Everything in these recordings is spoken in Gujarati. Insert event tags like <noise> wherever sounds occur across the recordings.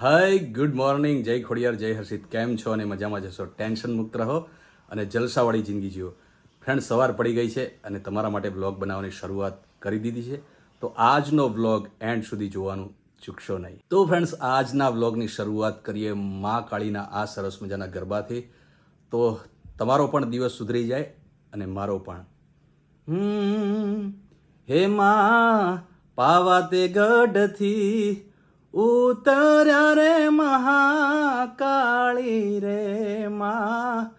હાય, ગુડ મોર્નિંગ. જય ખોડિયાર, જય હર્ષિત. કેમ છો અને મજામાં જશો? ટેન્શન મુક્ત રહો અને જલસાવાળી જિંદગી જીવો. ફ્રેન્ડ સવાર પડી ગઈ છે અને તમારા માટે બ્લોગ બનાવવાની શરૂઆત કરી દીધી છે. તો આજનો બ્લોગ એન્ડ સુધી જોવાનું ચૂકશો નહીં. તો ફ્રેન્ડ્સ, આજના બ્લોગની શરૂઆત કરીએ મા કાળીના, આ સરસ મજાના ગરબાથી. તો તમારો પણ દિવસ સુધરી જાય અને મારો પણ. હે મા, પાવા તે ગઢથી ઉતર્યા રે મહાકાળી રે માં.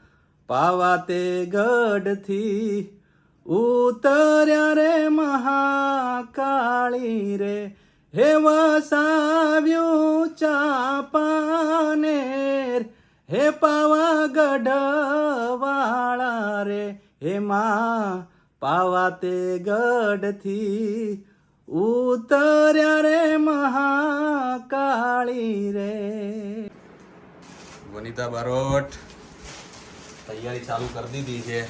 પાવા તે ગઢથી ઉતર્યા રે મહાકાળી રે. હે વસાવ્યું ચાપાનેર, હે પાવા ગઢવાળા રે. હે માં, પાવા તે ગઢથી ઉતર્યા રે મહાકાળી રે વનિતા બારોટ તૈયારી ચાલુ કરી દીધી છે.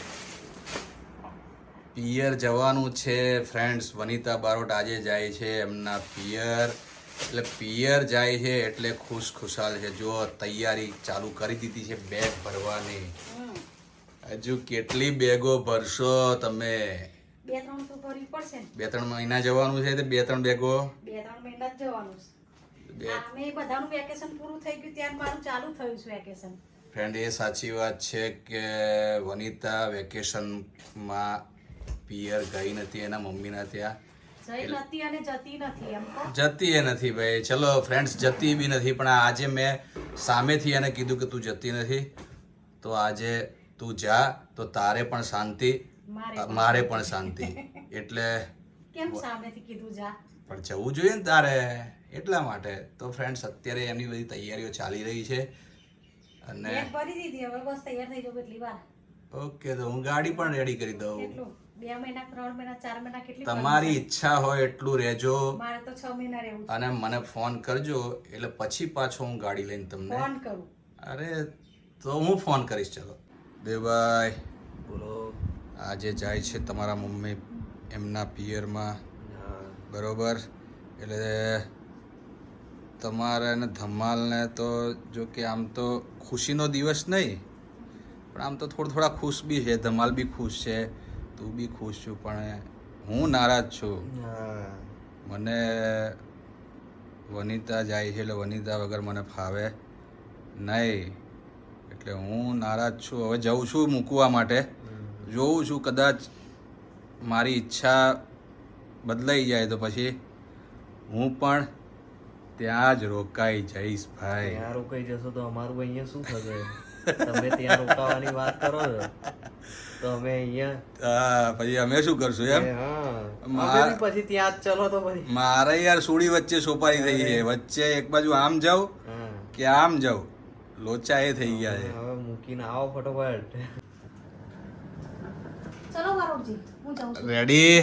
પિયર જવાનું છે ફ્રેન્ડ્સ વનિતા બારોટ આજે જાય છે એમના પિયર. એટલે પિયર જાય છે એટલે ખુશ ખુશાલ છે. જો તૈયારી ચાલુ કરી દીધી છે બેગ ભરવાની. હજુ કેટલી બેગો ભરશો તમે? બે ત્રણ તો ભરવી પડશે ને. બે ત્રણ મહિના જવાનું છે તો બે ત્રણ બેગો? બે ત્રણ મહિના જ જવાનું છે. બે બધાનું વેકેશન પૂરું થઈ ગયું ત્યાર મારું ચાલુ થયું છે વેકેશન ફ્રેન્ડ એ સાચી વાત છે કે વનિતા વેકેશનમાં પિયર ગઈ નથી એના મમ્મીના ત્યાં. જતી એ નથી ભાઈ. ચલો ફ્રેન્ડ્સ જતી બી નથી પણ આજે મેં સામેથી એને કીધું કે તું જતી નથી. તો આજે તું જા તો તારે પણ શાંતિ મારે પણ શાંતિ. એટલે કેમ સામેથી કીધું જા? પણ જવું જોઈએ ને તારે એટલા માટે. તો ફ્રેન્ડ્સ અત્યારે એમની બધી તૈયારીઓ ચાલી રહી છે. અને ભરી દીધી હવે બસ તૈયાર થઈ જાવ કેટલી વાર. ઓકે તો હું ગાડી પણ રેડી કરી દઉં. કેટલું? બે મહિના ત્રણ મહિના ચાર મહિના કેટલી તમારી ઈચ્છા હોય એટલું રહેજો. મારે તો છ મહિના રહેવું અને મને ફોન કરજો એટલે પછી પાછો હું ગાડી લઈને તમને ફોન કરું. અરે તો હું ફોન કરીશ ચલો. દેવભાઈ બોલો. આજે જાય છે તમારા મમ્મી એમના પિયરમાં. બરોબર? એટલે તમારે અને ધમાલને તો જો કે આમ તો ખુશીનો દિવસ નહીં પણ આમ તો થોડા થોડા ખુશ બી છે. ધમાલ બી ખુશ છે તું બી ખુશ છું પણ હું નારાજ છું. મને વનિતા જાય છે એટલે વનિતા વગર મને ફાવે નહીં. એટલે હું નારાજ છું. હવે જઉં છું મૂકવા માટે. જોઉં છું કદાચ મારી ઈચ્છા બદલાઈ જાય તો પછી હું પણ ત્યાં જ રોકાઈ જઈશ ભાઈ. ત્યાં રોકાઈ જશો તો અમારું અહીંયા શું થશે? તમે ત્યાં રોકાવાની વાત કરો છો? તો અમે અહીંયા હા પછી અમે શું કરશું એમ? મારે પછી ત્યાં જ ચલો તો પછી. મારે યાર સુડી વચ્ચે સોપારી થઈ છે. વચ્ચે એક બાજુ આમ જાઉં કે આમ જાઉં. લોચા એ થઈ ગયા છે. હવે મૂકીને આવો ફટોફટ. ચલો છું રેડી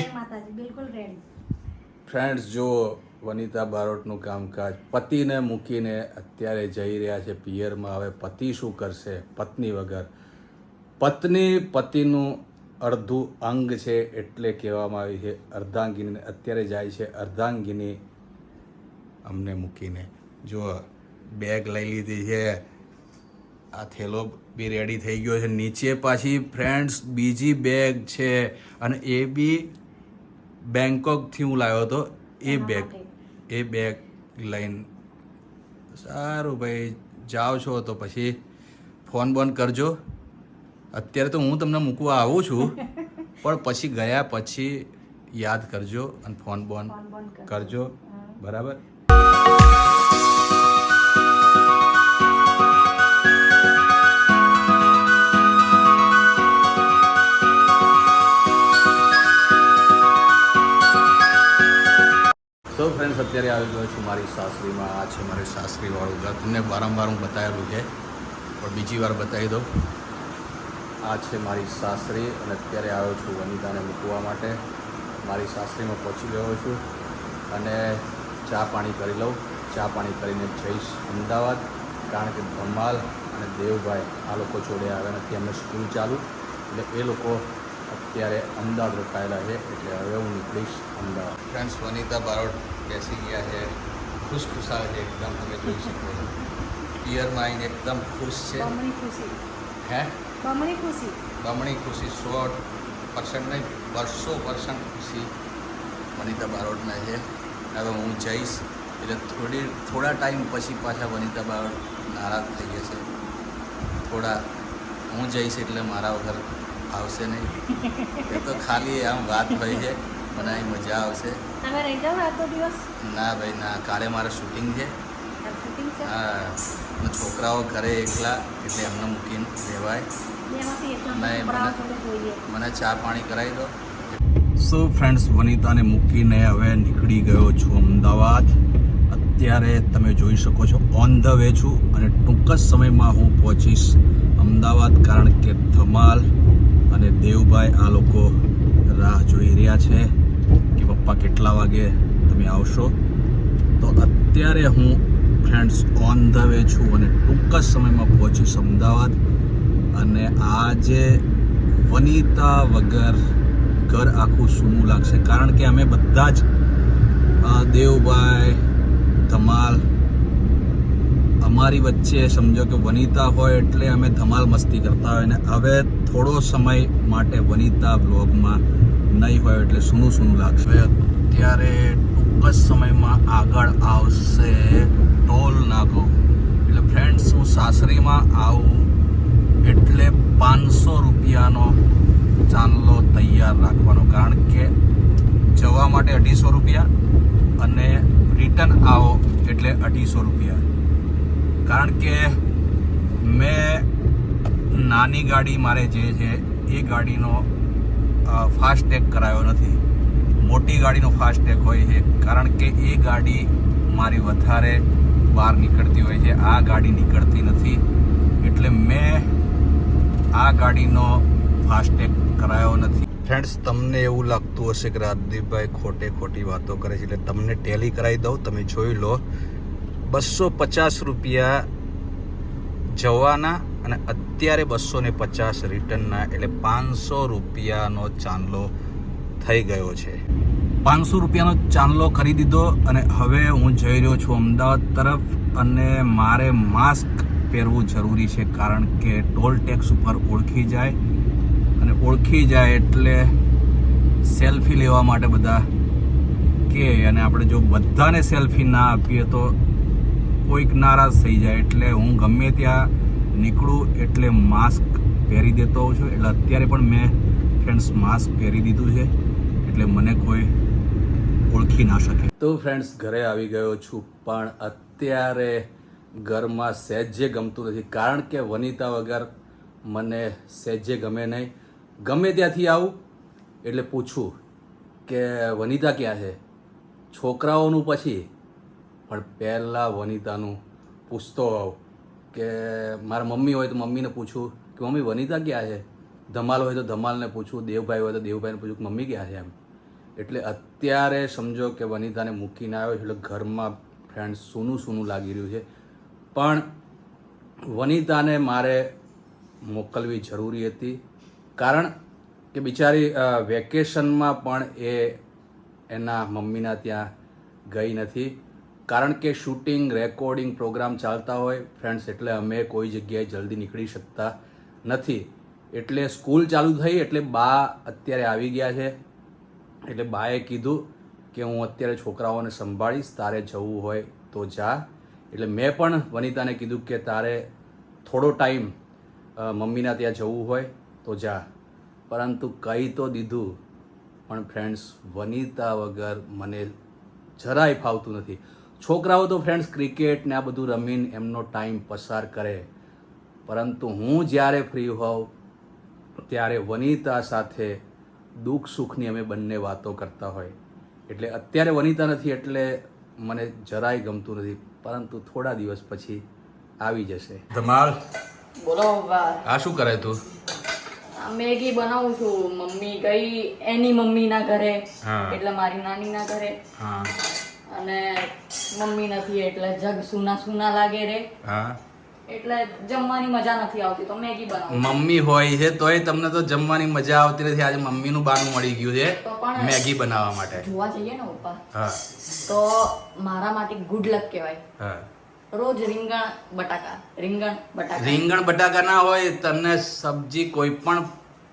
ફ્રેન્ડ્સ જો વનિતા બારોટનું કામકાજ પતિને મૂકીને અત્યારે જઈ રહ્યા છે પિયરમાં હવે પતિ શું કરશે પત્ની વગર? પત્ની પતિનું અડધું અંગ છે એટલે કહેવામાં આવી છે અર્ધાંગીની અત્યારે જાય છે અર્ધાંગીની અમને મૂકીને. જો બેગ લઈ લીધી છે. આ થેલો બી રેડી થઈ ગયો છે. નીચે પાછી ફ્રેન્ડ્સ બીજી બેગ છે અને એ બી બેંકોકથી હું લાવ્યો હતો. એ બેગ એ બેગ લઈને. સારું ભાઈ જાઓ છો તો પછી ફોન બોન કરજો. અત્યારે તો હું તમને મૂકવા આવું છું <laughs> પણ પછી ગયા પછી યાદ કરજો અને ફોન બોન કરજો. બરાબર? સો ફ્રેન્ડ્સ અત્યારે આવી ગયો છું મારી સાસરીમાં. આ છે મારી સાસરીવાળું ઘર. તમને વારંવાર હું બતાવેલું છે, પણ બીજી વાર બતાવી દઉં. આ છે મારી સાસરી અને અત્યારે આવ્યો છું વનિતાને મૂકવા માટે. મારી સાસરીમાં પહોંચી ગયો છું અને ચા પાણી કરી લઉં. ચા પાણી કરીને જઈશ અમદાવાદ, કારણ કે ધમાલ અને દેવભાઈ આ લોકો જોડે આવ્યા નથી. અમે સ્કૂલ ચાલુ. એટલે એ લોકો અત્યારે અમદાવાદ રોકાયેલા છે એટલે હવે હું નીકળીશ અમદાવાદ. ફ્રેન્ડ્સ વનિતા બારોટ બેસી ગયા છે ખુશખુશાલ છે એકદમ તમે જોઈ શકો છો. પિયરમાં આવીને એકદમ ખુશ છે. બમણી ખુશી. હે? બમણી ખુશી. બમણી ખુશી સો પર્સન્ટ નહીં બસો પર્સન્ટ ખુશી વનિતા બારોટના છે. હવે હું જઈશ એટલે થોડી થોડા ટાઈમ પછી પાછા વનિતા બારોટ નારાજ થઈ જશે. થોડા હું જઈશ એટલે મારા વગર આવશે નહીં. <laughs> એ તો ખાલી આમ વાત હોય છે મને અહીં મજા આવશે. તમે રહી જાઓ આજનો દિવસ? ના ભાઈ ના કાલે મારે શૂટિંગ છે. હા છોકરાઓ ઘરે એકલા એટલે એમને મૂકીને રહેવાય મને ચા પાણી કરાવી દો. સો ફ્રેન્ડ્સ વનિતાને મૂકીને હવે નીકળી ગયો છું અમદાવાદ. અત્યારે તમે જોઈ શકો છો ઓન ધ વે છું અને ટૂંક જ સમયમાં હું પહોંચીશ અમદાવાદ કારણ કે ધમાલ અને દેવભાઈ આ લોકો રાહ જોઈ રહ્યા છે કે પપ્પા કેટલા વાગે તમે આવશો. તો અત્યારે હું ફ્રેન્ડ્સ ઓન ધ વે છું અને ટૂંક જ સમયમાં પહોંચીશ અમદાવાદ. અને આજે વનિતા વગર ઘર આખું સૂનું લાગશે. કારણ કે અમે બધા જ દેવભાઈ ધમાલ અમારી વચ્ચે સમજો કે વનિતા હોય એટલે અમે ધમાલ મસ્તી કરતા હોય ને હવે થોડો સમય માટે વનિતા બ્લોગમાં નહીં હોય એટલે સૂનું સૂનું લાગશે. અત્યારે ટૂંક જ સમયમાં આગળ આવશે ટોલ નાકો એટલે ફ્રેન્ડ્સ હું સાસરીમાં આવું એટલે પાંચસો રૂપિયાનો ચાંદલો તૈયાર રાખવાનો. કારણ કે જવા માટે અઢીસો રૂપિયા અને રિટર્ન આવો એટલે અઢીસો રૂપિયા. કારણ કે મેં નાની ગાડી મારે જે છે એ ગાડીનો ફાસ્ટેગ કરાયો નથી. મોટી ગાડીનો ફાસ્ટેગ હોય છે. કારણ કે એ ગાડી મારી વધારે બહાર નીકળતી હોય છે. આ ગાડી નીકળતી નથી. એટલે મેં આ ગાડીનો ફાસ્ટેગ કરાયો નથી. ફ્રેન્ડ્સ તમને એવું લાગતું હશે કે રાજદીપભાઈ ખોટે ખોટી વાતો કરે છે. એટલે તમને ટેલી કરાવી દઉં. તમે જોઈ લો. બસો પચાસ રૂપિયા જવાના અને અત્યારે બસો ને પચાસ રિટર્નના એટલે પાંચસો રૂપિયાનો ચાંદલો થઈ ગયો છે. પાંચસો રૂપિયાનો ચાંદલો કરી દીધો અને હવે હું જઈ રહ્યો છું અમદાવાદ તરફ અને મારે માસ્ક પહેરવું જરૂરી છે કારણ કે ટોલ ટેક્સ ઉપર ઓળખી જાય અને ઓળખી જાય એટલે સેલ્ફી લેવા માટે બધા કે અને આપણે જો બધાને સેલ્ફી ના આપીએ તો કોઈક નારાજ થઈ જાય એટલે હું ગમે ત્યાં નીકળું એટલે માસ્ક પહેરી દેતો હોઉં છું. એટલે અત્યારે પણ મેં ફ્રેન્ડ્સ માસ્ક પહેરી દીધું છે. એટલે મને કોઈ ઓળખી ના શકે. તો ફ્રેન્ડ્સ, ઘરે આવી ગયો છું, પણ અત્યારે ઘરમાં સહેજે ગમતું નથી. કારણ કે વનિતા વગર મને સહેજે ગમે નહીં. ગમે ત્યાંથી આવું, એટલે પૂછું કે વનિતા ક્યાં છે? છોકરાઓનું પછી? પણ પહેલાં વનિતાનું પૂછતો હોઉં કે મારા મમ્મી હોય તો મમ્મીને પૂછું કે મમ્મી, વનિતા ક્યાં છે? ધમાલ હોય તો ધમાલને પૂછું, દેવભાઈ હોય તો દેવભાઈને પૂછું કે મમ્મી ક્યાં છે એમ. એટલે અત્યારે સમજો કે વનિતાને મૂકીને આવ્યો છે એટલે ઘરમાં ફ્રેન્ડ સૂનું સૂનું લાગી રહ્યું છે. પણ વનિતાને મારે મોકલવી જરૂરી હતી. કારણ કે બિચારી વેકેશનમાં પણ એ એના મમ્મીના ત્યાં ગઈ નથી. કારણ કે શૂટિંગ, રેકોર્ડિંગ, પ્રોગ્રામ ચાલતા હોય ફ્રેન્ડ્સ એટલે અમે કોઈ જગ્યાએ જલ્દી નીકળી શકતા નથી. એટલે સ્કૂલ ચાલુ થઈ, એટલે બા અત્યારે આવી ગયા છે. એટલે બાએ કીધું કે હું અત્યારે છોકરાઓને સંભાળીશ, તારે જવું હોય તો જા. એટલે મેં પણ વનિતાને કીધું કે તારે થોડો ટાઈમ મમ્મીના ત્યાં જવું હોય તો જા. પરંતુ કહી તો દીધું, પણ ફ્રેન્ડ્સ વનિતા વગર મને જરાય ફાવતું નથી. છોકરાઓ તો ફ્રેન્ડ્સ ક્રિકેટ ને આ બધું રમીને એમનો ટાઈમ પસાર કરે. પરંતુ હું જ્યારે ફ્રી હોઉં ત્યારે વનિતા સાથે દુઃખ સુખની અમે બંને વાતો કરતા હોય. એટલે અત્યારે વનિતા નથી એટલે મને જરાય ગમતું નથી. પરંતુ થોડા દિવસ પછી આવી જશે. ધમાલ બોલો આ શું કરે તું? મેગી બનાવું છું. મમ્મી ગઈ એની મમ્મીના ઘરે. હા. એટલે મારી નાનીના ઘરે. હા. અને મમ્મી નથી એટલે જગ સુના સુના લાગે રે. હા. એટલે જમવાની મજા નથી આવતી. તો મેગી બનાવું. મમ્મી હોય છે તોય તમને તો જમવાની મજા આવતી નથી. આજે મમ્મીનું બાનું મળી ગયું છે મેગી બનાવવા માટે. જોવા જઈએ ને પપ્પા. હા. તો મારા માટે ગુડ લક કહેવાય. હા. રોજ રીંગણ બટાકા રીંગણ બટાકા. રીંગણ બટાકા ના હોય તમને સબ્જી કોઈ પણ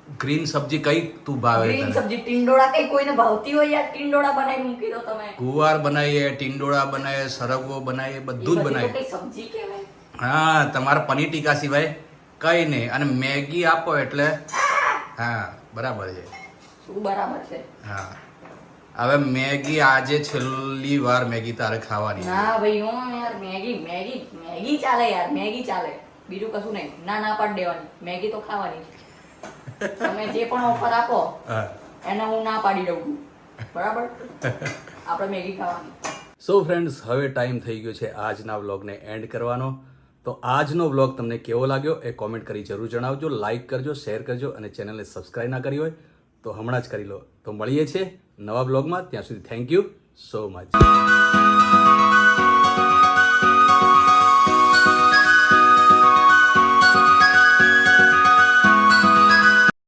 ગ્રીન સબ્જી કઈ તું ભાવે ગ્રીન સબ્જી ટીંડોળા કઈ કોઈને ભાવતી હોય યાર? ટીંડોળા બનાવી મૂકી દો તમે. ગુવાર બનાવીએ ટીંડોળા બનાવીએ સરગવો બનાવીએ બધું જ બનાવીએ. કઈ સબ્જી કહેવાય. હા તમારે પનીર ટીકા સિવાય કઈ નહીં. અને મેગી આપો એટલે હા બરાબર છે. શું બરાબર છે? હા. હવે મેગી આજે છેલ્લી વાર મેગી તારે ખાવાની ના ભાઈ હું યાર મેગી મેગી મેગી ચાલે યાર મેગી ચાલે. બીજું કશું નહીં. ના ના પાડ દેવાની. મેગી તો ખાવાની તમે જે પણ ઓફર આપો એને હું ના પાડી દઉં. બરાબર? આપણે મેગી ખાવાની. સો ફ્રેન્ડ્સ હવે ટાઈમ થઈ ગયો છે આજના વ્લોગને એન્ડ કરવાનો. તો આજનો વ્લોગ તમને કેવો લાગ્યો એ કોમેન્ટ કરી જરૂર જણાવજો લાઇક કરજો શેર કરજો અને ચેનલને સબસ્ક્રાઇબ ના કરી હોય તો હમણાં જ કરી લો. તો મળીએ છીએ નવા બ્લોગમાં ત્યાં સુધી થેન્ક યુ સો મચ